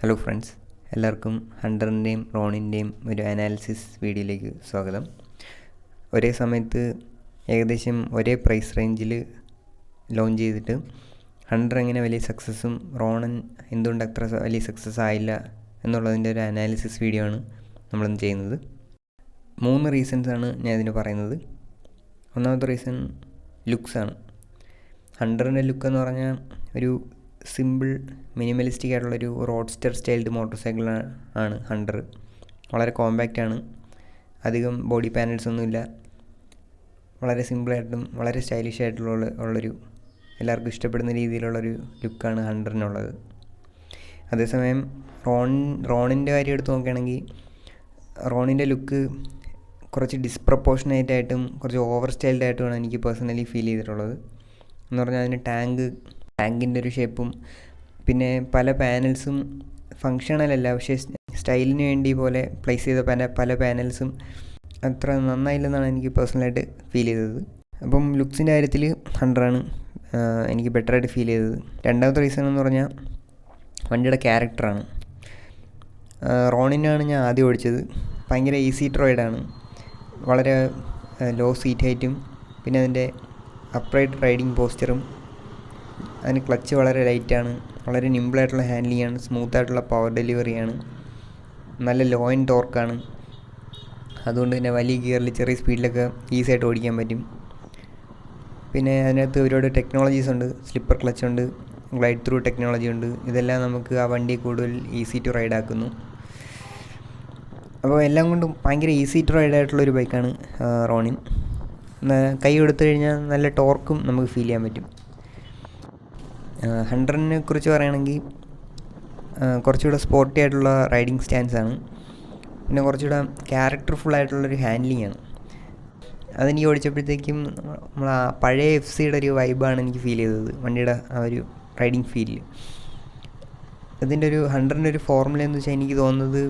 Hello friends എല്ലാവർക്കും ഹണ്ടറിന്റെയും റോണിന്റെയും ഒരു analysis വീഡിയോയിലേക്ക് സ്വാഗതം. ഒരേ സമയത്ത് ഏകദേശം ഒരേ പ്രൈസ് റേഞ്ചിൽ ലോഞ്ച് ചെയ്തിട്ട് ഹണ്ടർ എങ്ങനെ വലിയ സക്സസ്സും റോണൻ എന്തുകൊണ്ട് അത്ര വലിയ സക്സസ് ആയില്ല എന്നുള്ളതിന്റെ ഒരു അനാലിസിസ് വീഡിയോ ആണ് നമ്മളിന്ന് ചെയ്യുന്നത്. മൂന്ന് റീസൺസ് ആണ് ഞാൻ ഇതിന് പറയുന്നത്. ഒന്നാമത്തെ റീസൺ ലുക്സാണ് ഹണ്ടറിന്റെ ലുക്ക് എന്ന് പറഞ്ഞാൽ ഒരു സിമ്പിൾ മിനിമലിസ്റ്റിക് ആയിട്ടുള്ളൊരു റോഡ്സ്റ്റർ സ്റ്റൈൽഡ് മോട്ടോർ സൈക്കിൾ ആണ് ഹണ്ടർ വളരെ കോമ്പാക്റ്റ് ആണ്. അധികം ബോഡി പാനൽസ് ഒന്നുമില്ല വളരെ സിമ്പിളായിട്ടും വളരെ സ്റ്റൈലിഷ് ആയിട്ടുള്ള ഉള്ളൊരു എല്ലാവർക്കും ഇഷ്ടപ്പെടുന്ന രീതിയിലുള്ളൊരു ലുക്കാണ് ഹണ്ടറിനുള്ളത് അതേസമയം റോൺ റോണിന്റെ കാര്യം എടുത്ത് നോക്കുകയാണെങ്കിൽ റോണിന്റെ ലുക്ക് കുറച്ച് ഡിസ്പ്രപ്പോർഷനേറ്റ് ആയിട്ടും കുറച്ച് ഓവർ സ്റ്റൈൽഡ് ആയിട്ടുമാണ് എനിക്ക് പേഴ്സണലി ഫീൽ ചെയ്തിട്ടുള്ളത്. എന്ന് പറഞ്ഞാൽ അതിന് ടാങ്ക് ടാങ്കിന്റെ ഒരു ഷേപ്പും പിന്നെ പല പാനൽസും ഫങ്ഷണൽ അല്ല പക്ഷേ സ്റ്റൈലിന് വേണ്ടി പോലെ പ്ലേസ് ചെയ്ത പല പല പാനൽസും അത്ര നന്നായില്ലെന്നാണ് എനിക്ക് പേഴ്സണലായിട്ട് ഫീൽ ചെയ്തത്. അപ്പം ലുക്സിന്റെ കാര്യത്തിൽ ഹൺഡ്രഡാണ് എനിക്ക് ബെറ്ററായിട്ട് ഫീൽ ചെയ്തത്. രണ്ടാമത്തെ റീസൺ എന്ന് പറഞ്ഞാൽ വണ്ടിയുടെ ക്യാരക്ടറാണ്. റോണിനാണ് ഞാൻ ആദ്യം ഓടിച്ചത്. ഭയങ്കര ഈസി റൈഡാണ് വളരെ ലോ സീറ്റ് ഹൈറ്റും പിന്നെ അതിന്റെ അപ്രൈറ്റ് റൈഡിങ് പോസ്ചറും അതിന് ക്ലച്ച് വളരെ ലൈറ്റാണ്. വളരെ നിമ്പിളായിട്ടുള്ള ഹാൻഡ്ലിംഗ് ആണ് സ്മൂത്ത് ആയിട്ടുള്ള പവർ ഡെലിവറിയാണ്. നല്ല ലോ ആൻഡ് ടോർക്കാണ്. അതുകൊണ്ട് തന്നെ വലിയ ഗിയറിൽ ചെറിയ സ്പീഡിലൊക്കെ ഈസി ആയിട്ട് ഓടിക്കാൻ പറ്റും. പിന്നെ അതിനകത്ത് ഒരുപാട് ടെക്നോളജീസ് ഉണ്ട്. സ്ലിപ്പർ ക്ലച്ച് ഉണ്ട്. ഗ്ലൈഡ് ത്രൂ ടെക്നോളജി ഉണ്ട്. ഇതെല്ലാം നമുക്ക് ആ വണ്ടി കൂടുതൽ ഈസി ടു റൈഡ് ആക്കുന്നു. അപ്പോൾ എല്ലാം കൊണ്ടും ഭയങ്കര ഈസി ടു റൈഡ് ആയിട്ടുള്ള ഒരു ബൈക്കാണ് റോണിൻ. കൈ കൊടുത്തു കഴിഞ്ഞാൽ നല്ല ടോർക്കും നമുക്ക് ഫീൽ ചെയ്യാൻ പറ്റും. ഹൺഡ്രഡിനെ കുറിച്ച് പറയുകയാണെങ്കിൽ കുറച്ചുകൂടെ സ്പോർട്ടി ആയിട്ടുള്ള റൈഡിങ് സ്റ്റാൻസാണ് പിന്നെ കുറച്ചുകൂടെ ക്യാരക്ടർഫുൾ ആയിട്ടുള്ളൊരു ഹാൻഡ്ലിംഗ് ആണ്. അതെനിക്ക് ഓടിച്ചപ്പോഴത്തേക്കും നമ്മൾ ആ പഴയ എഫ് സിയുടെ ഒരു വൈബാണ് എനിക്ക് ഫീൽ ചെയ്തത് വണ്ടിയുടെ ആ ഒരു റൈഡിങ് ഫീലിൽ ഇതിന്റെ ഒരു ഹൺഡ്രഡിന്റെ ഒരു ഫോർമുല എന്ന് വെച്ചാൽ എനിക്ക് തോന്നുന്നത്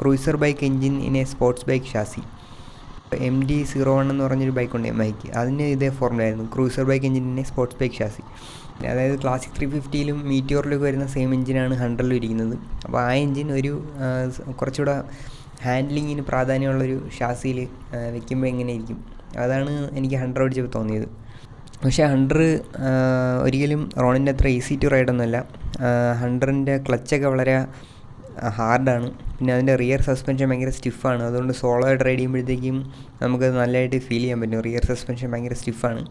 cruiser bike engine in a sports bike chassis M D zero one എന്ന് പറഞ്ഞൊരു ബൈക്ക് ഉണ്ട് ഐക്ക് അതിന് ഇതേ ഫോർമുല ആയിരുന്നു. ക്രൂസർ ബൈക്ക് എഞ്ചിനെ സ്പോർട്സ് ബൈക്ക് ഷാസി അതായത് ക്ലാസിക് ത്രീ ഫിഫ്റ്റിയിലും മീറ്റിയോറിലൊക്കെ വരുന്ന സെയിം എഞ്ചിനാണ് ഹൺഡ്രഡിലും ഇരിക്കുന്നത്. അപ്പോൾ ആ എഞ്ചിൻ ഒരു കുറച്ചുകൂടെ ഹാൻഡ്ലിങ്ങിന് പ്രാധാന്യമുള്ളൊരു ഷാസിയിൽ വെക്കുമ്പോൾ എങ്ങനെ ഇരിക്കും. അതാണ് എനിക്ക് ഹൺഡ്രഡ് ഓടിച്ചപ്പോൾ തോന്നിയത്. പക്ഷേ ഹൺഡ്രഡ് ഒരിക്കലും റോണിന്റെ അത്ര ഈസി ടു റൈഡൊന്നുമല്ല ഹൺഡ്രഡിന്റെ ക്ലച്ചൊക്കെ വളരെ ഹാർഡാണ് പിന്നെ അതിന്റെ റിയർ സസ്പെൻഷൻ ഭയങ്കര സ്റ്റിഫാണ് അതുകൊണ്ട് സോളോ ആയിട്ട് റൈഡ് ചെയ്യുമ്പോഴത്തേക്കും നമുക്കത് നല്ലതായിട്ട് ഫീൽ ചെയ്യാൻ പറ്റും. റിയർ സസ്പെൻഷൻ ഭയങ്കര സ്റ്റിഫാണ്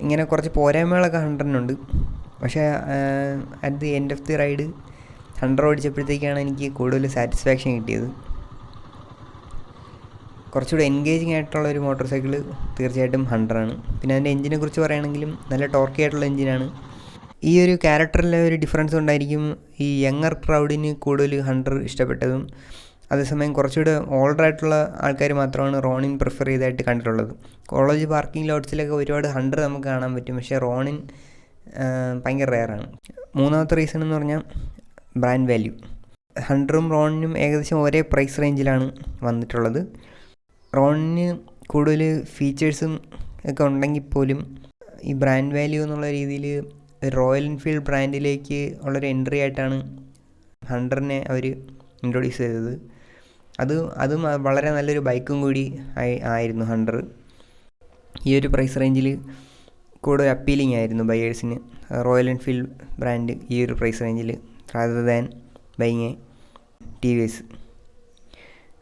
ഇങ്ങനെ കുറച്ച് പോരായ്മകളൊക്കെ ഹൺഡ്രഡിനുണ്ട് പക്ഷേ at the end of the ride hundred ഓടിച്ചപ്പോഴത്തേക്കാണ് എനിക്ക് കൂടുതൽ സാറ്റിസ്ഫാക്ഷൻ കിട്ടിയത്. കുറച്ചുകൂടെ എൻഗേജിങ് ആയിട്ടുള്ള ഒരു മോട്ടോർ സൈക്കിൾ തീർച്ചയായിട്ടും ഹൺഡ്രഡാണ് പിന്നെ അതിന്റെ എഞ്ചിനെ കുറിച്ച് പറയുകയാണെങ്കിലും നല്ല ടോർക്കി ആയിട്ടുള്ള എഞ്ചിനാണ് ഈ ഒരു ക്യാരക്ടറിലെ ഒരു ഡിഫറൻസ് ഉണ്ടായിരിക്കും ഈ യങ്ങർ ക്രൗഡിന് കൂടുതൽ ഹൺഡ്രഡ് ഇഷ്ടപ്പെട്ടതും അതേസമയം കുറച്ചുകൂടെ ഓൾഡർ ആയിട്ടുള്ള ആൾക്കാർ മാത്രമാണ് റോണിൻ പ്രിഫർ ചെയ്തതായിട്ട് കണ്ടിട്ടുള്ളത്. കോളേജ് പാർക്കിംഗ് ലോട്ട്സിലൊക്കെ ഒരുപാട് ഹൺഡ്രഡ് നമുക്ക് കാണാൻ പറ്റും പക്ഷേ റോണിൻ ഭയങ്കര റെയറാണ് മൂന്നാമത്തെ റീസൺ എന്ന് പറഞ്ഞാൽ ബ്രാൻഡ് വാല്യൂ ഹൺഡ്രഡും റോണിനും ഏകദേശം ഒരേ പ്രൈസ് റേഞ്ചിലാണ് വന്നിട്ടുള്ളത്. റോണിന് കൂടുതൽ ഫീച്ചേഴ്സും ഒക്കെ ഉണ്ടെങ്കിൽ പോലും ഈ ബ്രാൻഡ് വാല്യൂ എന്നുള്ള രീതിയിൽ റോയൽ എൻഫീൽഡ് ബ്രാൻഡിലേക്ക് ഉള്ളൊരു എൻട്രി ആയിട്ടാണ് ഹണ്ടറിനെ അവർ ഇൻട്രൊഡ്യൂസ് ചെയ്തത്. അത് അതും വളരെ നല്ലൊരു ബൈക്കും കൂടി ആയി ആയിരുന്നു ഹണ്ടർ ഈ ഒരു പ്രൈസ് റേഞ്ചിൽ കൂടുതൽ അപ്പീലിംഗ് ആയിരുന്നു ബയേഴ്സിന് റോയൽ എൻഫീൽഡ് ബ്രാൻഡ് ഈ ഒരു പ്രൈസ് റേഞ്ചിൽ rather than buying T V S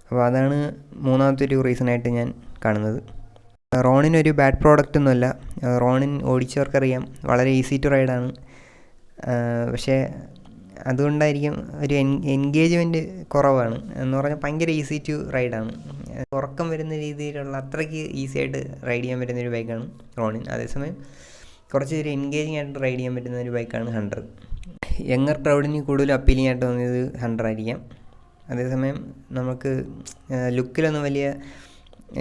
അപ്പോൾ അതാണ് മൂന്നാമത്തെ ഒരു റീസണായിട്ട് ഞാൻ കാണുന്നത്. റോണിൻ ഒരു ബാഡ് പ്രോഡക്റ്റ് ഒന്നുമല്ല റോണിൻ ഓടിച്ചവർക്കറിയാം. വളരെ ഈസി ടു റൈഡാണ് പക്ഷേ അതുകൊണ്ടായിരിക്കും ഒരു എൻ എൻഗേജ്മെന്റ് കുറവാണ്. എന്ന് പറഞ്ഞാൽ ഭയങ്കര ഈസി ടു റൈഡാണ് ഉറക്കം വരുന്ന രീതിയിലുള്ള അത്രയ്ക്ക് ഈസി ആയിട്ട് റൈഡ് ചെയ്യാൻ പറ്റുന്ന ഒരു ബൈക്കാണ് റോണിൻ. അതേസമയം കുറച്ച് ഒരു എൻഗേജിങ് ആയിട്ട് റൈഡ് ചെയ്യാൻ പറ്റുന്ന ഒരു ബൈക്കാണ് ഹൺഡ്രഡ് യങ്ങർ ക്രൗഡിന് കൂടുതൽ അപ്പീലിംഗ് ആയിട്ട് തോന്നിയത് ഹൺഡ്രഡ് ആയിരിക്കാം. അതേസമയം നമുക്ക് ലുക്കിലൊന്നും വലിയ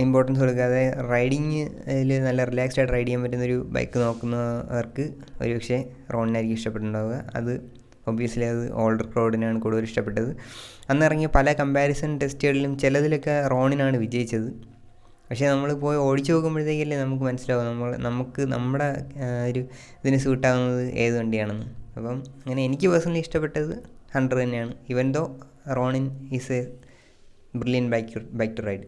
ഇമ്പോർട്ടൻസ് കൊടുക്കാതെ റൈഡിങ്ങിൽ നല്ല റിലാക്സ്ഡ് ആയിട്ട് റൈഡ് ചെയ്യാൻ പറ്റുന്നൊരു ബൈക്ക് നോക്കുന്നവർക്ക് ഒരു പക്ഷേ റോണിനായിരിക്കും ഇഷ്ടപ്പെട്ടുണ്ടാവുക അത് ഒബ്വിയസ്ലി അത് ഓൾഡർ ക്രൗഡിനാണ് കൂടുതൽ ഇഷ്ടപ്പെട്ടത്. അന്ന് ഇറങ്ങിയ പല കമ്പാരിസൺ ടെസ്റ്റുകളിലും ചിലതിലൊക്കെ റോണിനാണ് വിജയിച്ചത്. പക്ഷേ നമ്മൾ പോയി ഓടിച്ചു നോക്കുമ്പോഴത്തേക്കല്ലേ നമുക്ക് മനസ്സിലാവും നമ്മൾ നമുക്ക് നമ്മുടെ ഒരു ഇതിന് സ്യൂട്ടാകുന്നത് ഏത് വണ്ടിയാണെന്ന്. അപ്പം അങ്ങനെ എനിക്ക് പേഴ്സണലി ഇഷ്ടപ്പെട്ടത് ഹൺഡ്രഡ് തന്നെയാണ്. Even though Ronin is a brilliant bike bike to ride